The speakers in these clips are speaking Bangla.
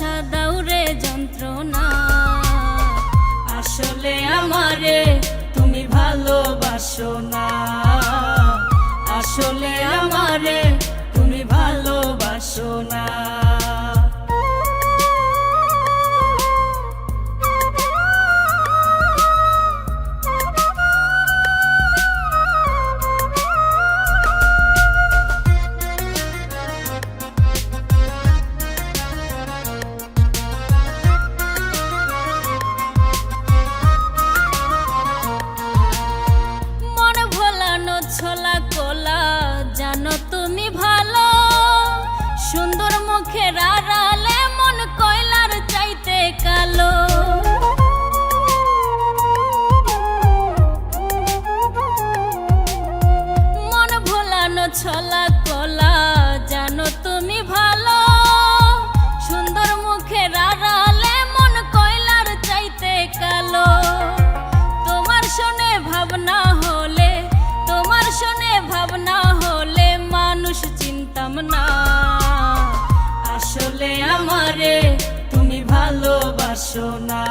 সর্বনাশা দাউরে যন্ত্রণা। আসলে আমারে তুমি ভালোবাসো না। আসলে আমারে তুমি ভালোবাসো না। সুন্দর মুখের আড়ালে মন কয়লার চাইতে কালো। মন ভোলানো ছোলা কোলা, জানো তুমি ভালো। সুন্দর মুখের আড়ালে মন কয়লার চাইতে কালো। তোমার শোনে ভাবনা হলে, তোমার শোনে ভাবনা হলে মানুষ চিনতাম না। আমারে তুমি ভালোবাসো না।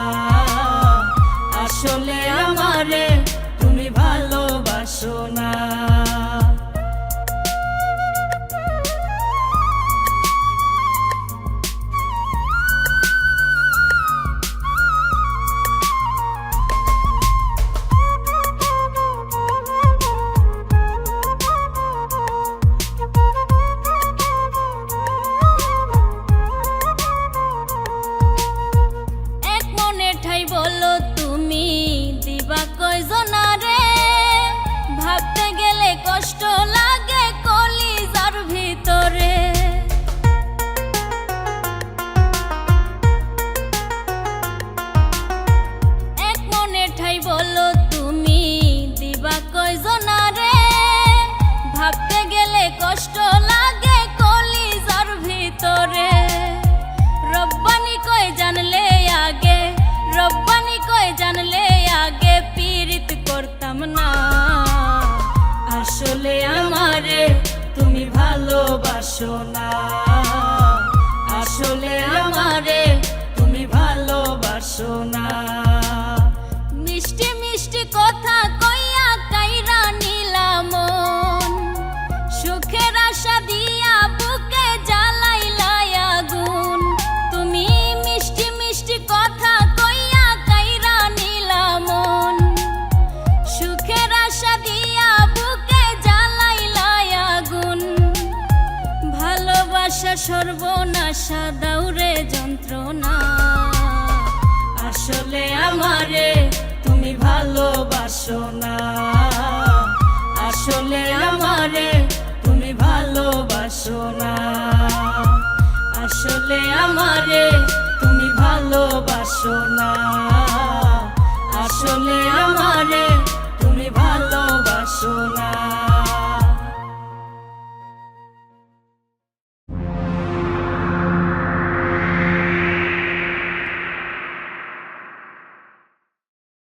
ভালোবাসো না। আসলে সর্বনাশা দাউরে যন্ত্রণা। আসলে আমারে তুমি ভালোবাসো না।